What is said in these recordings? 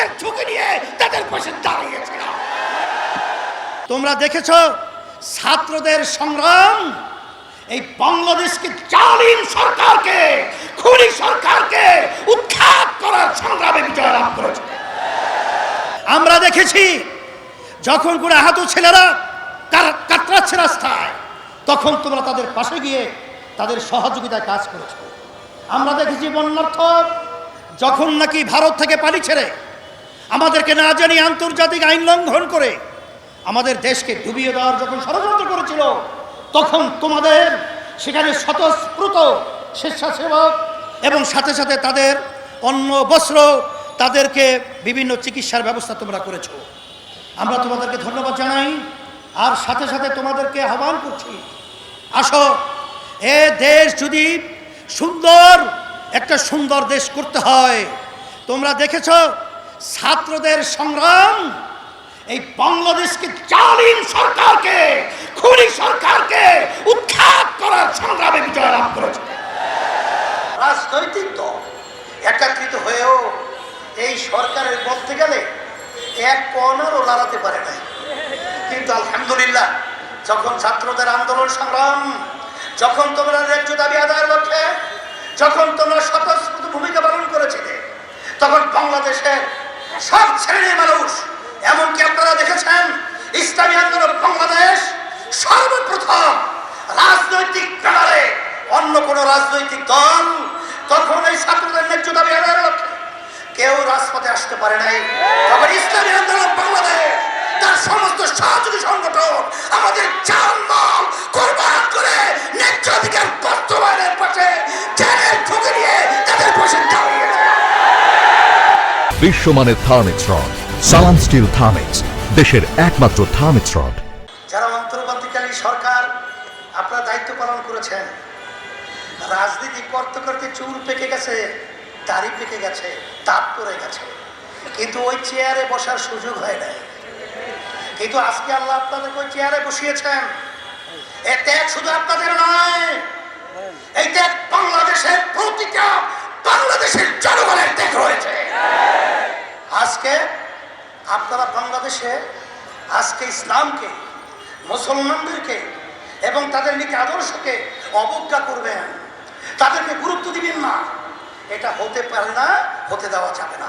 বুকে ঠুকে নিয়ে তাদের পাশে দাঁড়িয়েছিলাম। তোমরা দেখেছ, ছাত্রদের সংগ্রাম? এই বাংলাদেশকে জালিম সরকারকে, খুনি সরকারকে উৎখাত করার সংগ্রামে বিজয় লাভ করেছে। আমরা দেখেছি, যখন করে আহত ছেলেরা তারা কাতরাচ্ছে রাস্তায়, তখন তোমরা তাদের পাশে গিয়ে তাদের সহযোগিতায় কাজ করেছ। আমরা দেখেছি বন্যার্থ, যখন নাকি ভারত থেকে পানি ছেড়ে আমাদেরকে না জানি আন্তর্জাতিক আইন লঙ্ঘন করে আমাদের দেশকে ডুবিয়ে দেওয়ার যখন ষড়যন্ত্র করেছিল, তখন তোমাদের সেখানে স্বতঃস্ফূর্ত স্বেচ্ছাসেবক এবং সাথে সাথে তাদের অন্ন, বস্ত্র, তাদেরকে বিভিন্ন চিকিৎসার ব্যবস্থা তোমরা করেছ। আমরা তোমাদেরকে ধন্যবাদ জানাই, আর সাথে সাথে তোমাদেরকে আহ্বান করছি, আসো, এ দেশ যদি সুন্দর, একটা সুন্দর দেশ করতে হয়। তোমরা দেখেছ ছাত্রদের সংগ্রাম, এই বাংলাদেশকে জালিম সরকারকে, খুনি সরকারকে উৎখাত করার সংগ্রামে বিজয় লাভ করেছে। রাজনৈতিক দল একাকৃত হয়েও এই সরকারের বলতে গেলে এক কর্নারও লড়াতে পারে নাই। কিন্তু আলহামদুলিল্লাহ, যখন ছাত্রদের আন্দোলন সংগ্রাম, যখন তোমরা ন্যায্য দাবি আদায়ের লক্ষ্যে, যখন তোমরা স্বতঃস্ফূর্ত ভূমিকা পালন করেছিলে, তখন বাংলাদেশের সব শ্রেণির মানুষ। এমনকি আপনারা দেখেছেন, ইসলামী আন্দোলন বাংলাদেশ সর্বপ্রথম রাজনৈতিক ব্যাপারে অন্য কোনো রাজনৈতিক দল তখন এই ছাত্রদের ন্যায্য দাবি আদায়ের কেউ রাজপথে আসতে পারে নাই। তখন ইসলামী আন্দোলন বাংলাদেশ, তার সমস্ত সহযোগী সংগঠন আমাদের জানমাল কোরবান করে ন্যায্য অধিকার বাস্তবায়নের পাশে জেলের ঢুকে নিয়ে তাদের পাশে দাঁড়িয়েছে বিশ্বমানের Thermex rod, Salam steel Thermex, দেশের একমাত্র থার্মিক্স রড। যারা অন্তর্বর্তীকালীন সরকার আপনারা দায়িত্ব পালন করেছেন, রাজনীতি করতে করতে চুল পেকে গেছে, দাড়ি পেকে গেছে দাঁত পড়ে গেছে। কিন্তু ওই চেয়ারে বসার সুযোগ হয় নাই। কিন্তু আজকে আল্লাহ আপনাদেরকে ওই চেয়ারে বসিয়েছেন। এ ত্যাগ শুধু আপনাদের নয়, এই ত্যাগ বাংলাদেশের প্রতিটা বাংলাদেশের জনগণের ত্যাগ রয়েছে। আজকে আপনারা বাংলাদেশে, আজকে ইসলামকে, মুসলমানদেরকে এবং তাদের নীতি আদর্শকে অবজ্ঞা করবেন। তাদেরকে গুরুত্ব দিবেন না। এটা হতে পারে না, হতে দেওয়া যাবে না।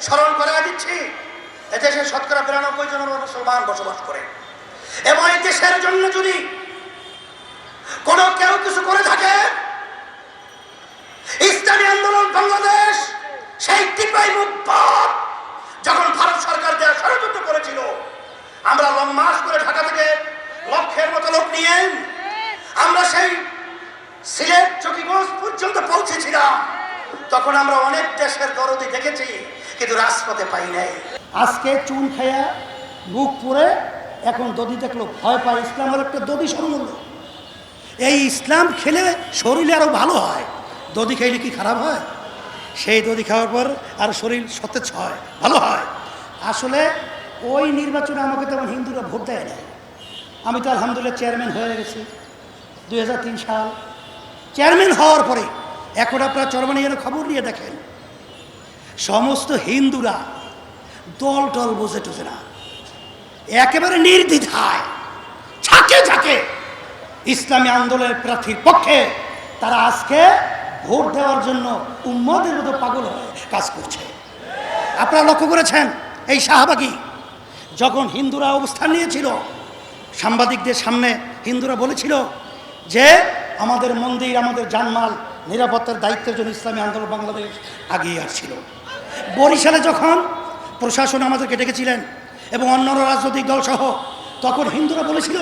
স্মরণ করে দিচ্ছি, এদেশে শতকরা বিরানব্বই জন মুসলমান বসবাস করে। এবং এই দেশের জন্য যদি কোনো কেউ কিছু করে থাকে ইসলামী আন্দোলন বাংলাদেশ, সেই মুখ যখন ভারত সরকার দেওয়া ষড়যন্ত্র করেছিল, আমরা লং মাস করে ঢাকা থেকে লক্ষের মতো লোক নিয়ে আমরা সেই সিলেট চকিগঞ্জ পর্যন্ত পৌঁছেছিলাম। তখন আমরা অনেক দেশের দরদি দেখেছি, কিন্তু রাজপথে পাই নাই। আজকে চুন খাইয়া বুক পুরে এখন দদি দেখল, ভয় পায় ইসলাম হলো একটা দদি সম্বন্ধ এই ইসলাম খেলে শরীরে আরও ভালো হয়। দধি খাইলে কি খারাপ হয়? সেই দধি খাওয়ার পর আর শরীর সতেজ হয়, ভালো হয়। আসলে ওই নির্বাচনে আমাকে তেমন হিন্দুরা ভোট দেয় না আমি তো আলহামদুলিল্লাহ চেয়ারম্যান হয়ে গেছি দু হাজার তিন সাল। চেয়ারম্যান হওয়ার পরে এখন আপনারা চরমানিয়ার খবর নিয়ে দেখেন, সমস্ত হিন্দুরা দল টল বোঝে টোঝে না। একেবারে নির্দ্বিধায়, ঝাঁকে ঝাঁকে ইসলামী আন্দোলনের প্রার্থীর পক্ষে তারা আজকে ভোট দেওয়ার জন্য উম্মদের মতো পাগল কাজ করছে। আপনারা লক্ষ্য করেছেন এই শাহবাগী যখন হিন্দুরা অবস্থান নিয়েছিল, সাংবাদিকদের সামনে হিন্দুরা বলেছিল যে, আমাদের মন্দির, আমাদের জানমাল নিরাপত্তার দায়িত্বের জন্য ইসলামী আন্দোলন বাংলাদেশ আগিয়ে আসছিল। বরিশালে যখন প্রশাসন আমাদেরকে ডেকেছিলেন এবং অন্যান্য রাজনৈতিক দলসহ, তখন হিন্দুরা বলেছিল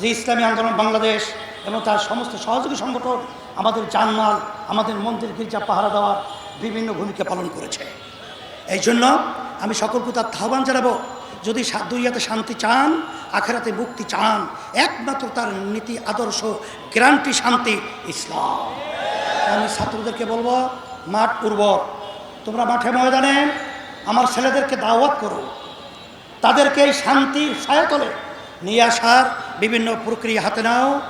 যে ইসলামী আন্দোলন বাংলাদেশ এবং তার সমস্ত সহযোগী সংগঠন আমাদের জানমাল, আমাদের মন্দির, গির্জা, পাহারা দেওয়ার বিভিন্ন ভূমিকা পালন করেছে। এই জন্য আমি সকলকে তার আহ্বান জানাব, যদি দুনিয়াতে শান্তি চান, আখেরাতে মুক্তি চান, একমাত্র তার নীতি, আদর্শ, গ্রান্টি শান্তি, ইসলাম। আমি ছাত্রদেরকে বলব, মাঠ উর্বর। তোমরা মাঠে ময়দানে আমার ছেলেদেরকে দাওয়াত করো। তাদেরকে এই শান্তির ছায়াতলে নিয়ে আসার বিভিন্ন প্রক্রিয়া হাতে নাও।